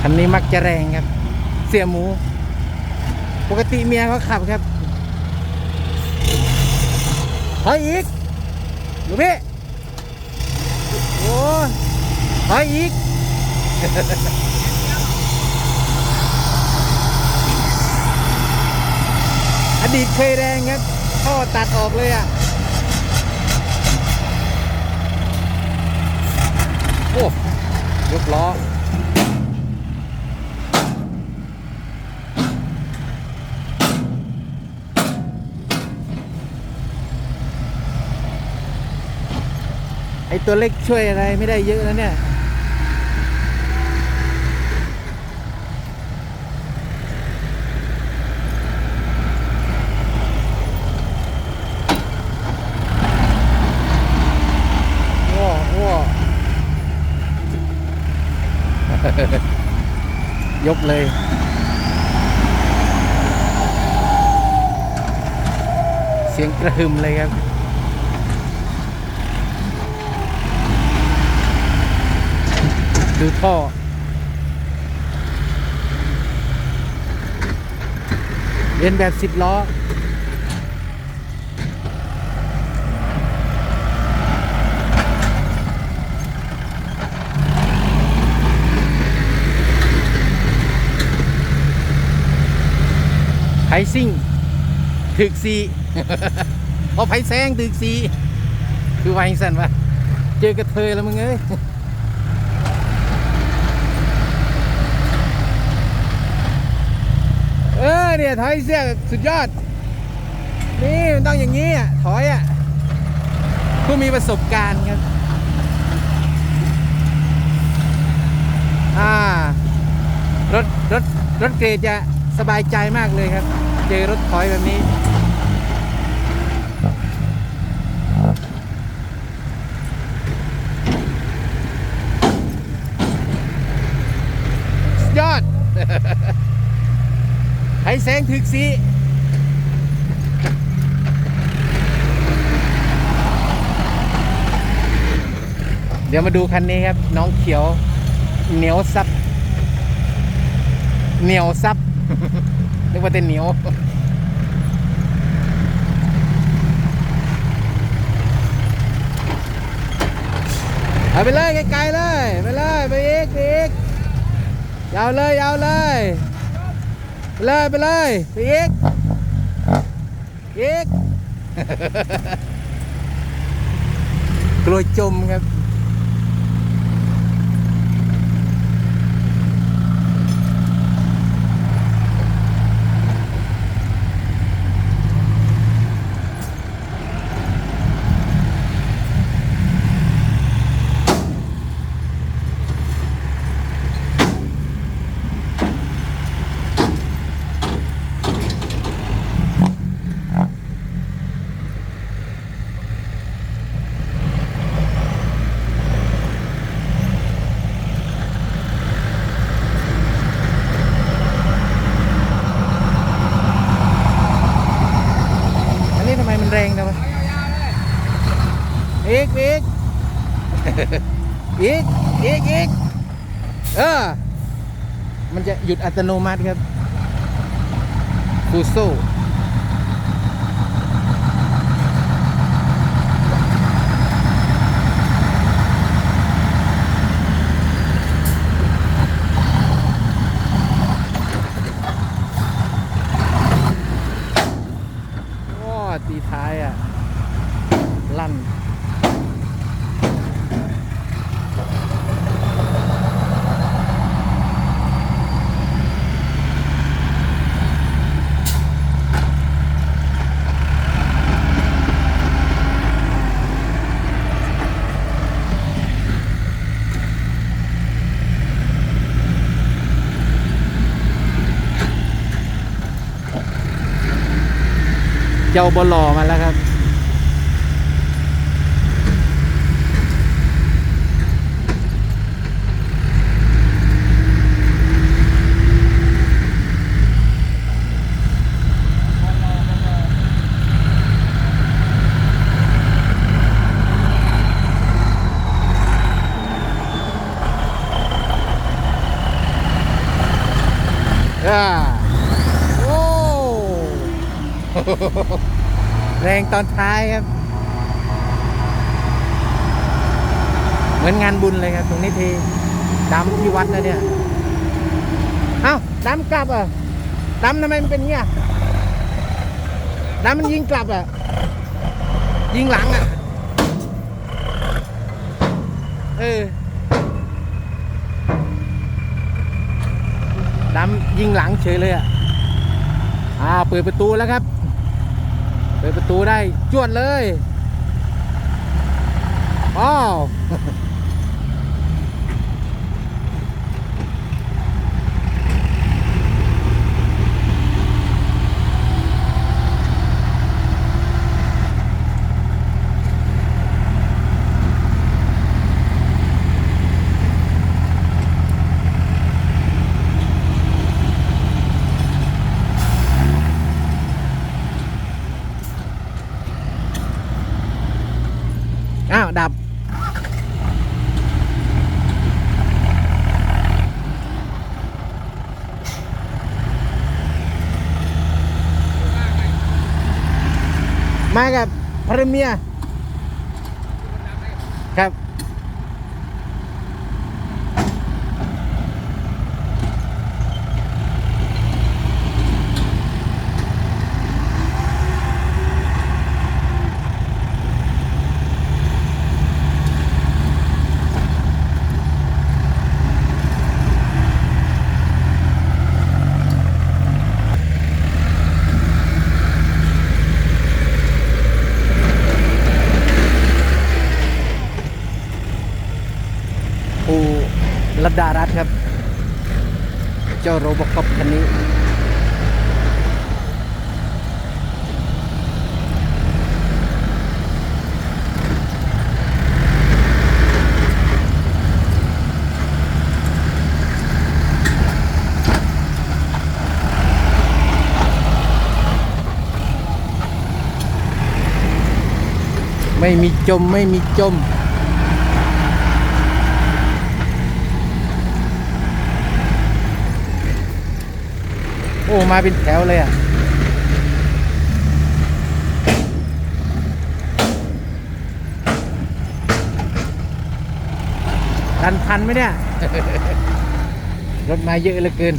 คันนี้มักจะแรงครับ เสียหมู ปกติเมียเขาขับครับถอยอีกดูพี่โอ้ยถอยอีกอดีตเคยแรงครับท่อตัดออกเลยอะ โอ้ยกล้อ ตัวเล็กช่วยอะไรไม่ได้เยอะแล้วเนี่ยยกเลยเสียงกระหึ่มเลยครับ ดูท่อเรียนแบบสิบล้อไผซิ่งถึกสีเอาไผแซงถึกสี คือไวาจั่งสันวะเจอกระเทยแล้วมึงเอ้ย เนี่ยถอยเสียสุดยอด นี่มันต้องอย่างนี้อะถอยอะผู้มีประสบการณ์ครับอ่ารถรถรถเกรดจะสบายใจมากเลยครับ เจอรถถอยแบบนี้ยอด ไห้แสงถึกสีเดี๋ยวมาดูคันนี้ครับ น้องเขียว เหนียวซับ เหนียวซับนึกว่าเป็นเหนียวเอาไปเลยไกลๆเลย ไปเลย ไปอีกไปอีกยาวเลยยาวเลย เลยไปเลยไปอีกอีกกลัวจมครับ มมันแรงจังวะอีกอีกอีกอีกอีกเออ มันจะหยุดอัตโนมัติครับฟูโซว้าตีท้าย อะลั่น เจ้าบอลอมาแล้วครับ แรงตอนท้ายครับ เหมือนงานบุญเลยครับ ตรงนี้ทีดำที่วัดนะเนี่ย เอ้าดำกลับหรอะดำทำไมมันเป็นเงี้ยดำมันยิงกลับอะ ยิงหลังอะ เออดำยิงหลังเฉยเลยอะ อ่า เปิดประตูแล้วครับ เปิดประตูได้จวดเลยอ้าว มากับภรรเมียรับ ปู รัดดารัตครับ เจ้าโรบอคอปคันนี้ ไม่มีจมไม่มีจม อ้มาเป็นแถวเลยอะดันทันไหมเนี่ย รถมาเยอะเหลือเกิน